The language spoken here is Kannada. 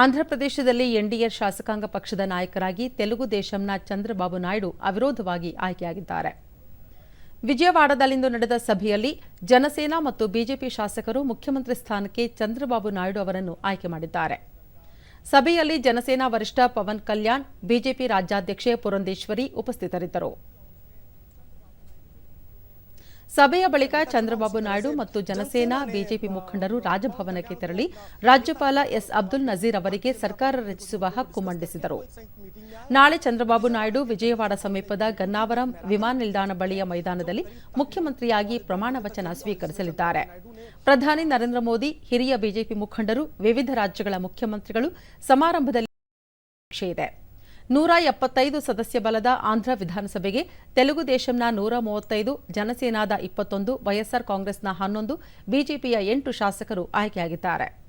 ಆಂಧ್ರಪ್ರದೇಶದಲ್ಲಿ ಎನ್ಡಿಎ ಶಾಸಕಾಂಗ ಪಕ್ಷದ ನಾಯಕರಾಗಿ ತೆಲುಗು ದೇಶಂನ ಚಂದ್ರಬಾಬು ನಾಯ್ಡು ಅವಿರೋಧವಾಗಿ ಆಯ್ಕೆಯಾಗಿದ್ದಾರೆ. ವಿಜಯವಾಡದಲ್ಲಿಂದು ನಡೆದ ಸಭೆಯಲ್ಲಿ ಜನಸೇನಾ ಮತ್ತು ಬಿಜೆಪಿ ಶಾಸಕರು ಮುಖ್ಯಮಂತ್ರಿ ಸ್ಥಾನಕ್ಕೆ ಚಂದ್ರಬಾಬು ನಾಯ್ಡು ಅವರನ್ನು ಆಯ್ಕೆ ಮಾಡಿದ್ದಾರೆ. ಸಭೆಯಲ್ಲಿ ಜನಸೇನಾ ವರಿಷ್ಠ ಪವನ್ ಕಲ್ಯಾಣ್, ಬಿಜೆಪಿ ರಾಜ್ಯಾಧ್ಯಕ್ಷೆ ಪುರಂದೇಶ್ವರಿ ಉಪಸ್ಥಿತರಿದ್ದರು. ಸಭೆಯ ಬಳಿಕ ಚಂದ್ರಬಾಬು ನಾಯ್ಡು ಮತ್ತು ಜನಸೇನಾ ಬಿಜೆಪಿ ಮುಖಂಡರು ರಾಜಭವನಕ್ಕೆ ತೆರಳಿ ರಾಜ್ಯಪಾಲ ಎಸ್ ಅಬ್ದುಲ್ ನಜೀರ್ ಅವರಿಗೆ ಸರ್ಕಾರ ರಚಿಸುವ ಹಕ್ಕು ಮಂಡಿಸಿದರು. ನಾಳೆ ಚಂದ್ರಬಾಬು ನಾಯ್ಡು ವಿಜಯವಾಡ ಸಮೀಪದ ಗನ್ನಾವರಂ ವಿಮಾನ ನಿಲ್ದಾಣ ಬಳಿಯ ಮೈದಾನದಲ್ಲಿ ಮುಖ್ಯಮಂತ್ರಿಯಾಗಿ ಪ್ರಮಾಣ ವಚನ ಸ್ವೀಕರಿಸಲಿದ್ದಾರೆ. ಪ್ರಧಾನಿ ನರೇಂದ್ರ ಮೋದಿ, ಹಿರಿಯ ಬಿಜೆಪಿ ಮುಖಂಡರು, ವಿವಿಧ ರಾಜ್ಯಗಳ ಮುಖ್ಯಮಂತ್ರಿಗಳು ಸಮಾರಂಭದಲ್ಲಿ ಇದೆ. ನೂರ ಎಪ್ಪತ್ತೈದು ಸದಸ್ಯ ಬಲದ ಆಂಧ್ರ ವಿಧಾನಸಭೆಗೆ ತೆಲುಗು ದೇಶಂನ ನೂರ ಮೂವತ್ತೈದು ಜನಸೇನಾದ ಇಪ್ಪತ್ತೊಂದು, ವೈಎಸ್ಆರ್ ಕಾಂಗ್ರೆಸ್ನ ಹನ್ನೊಂದು, ಬಿಜೆಪಿಯ ಎಂಟು ಶಾಸಕರು ಆಯ್ಕೆಯಾಗಿದ್ದಾರೆ.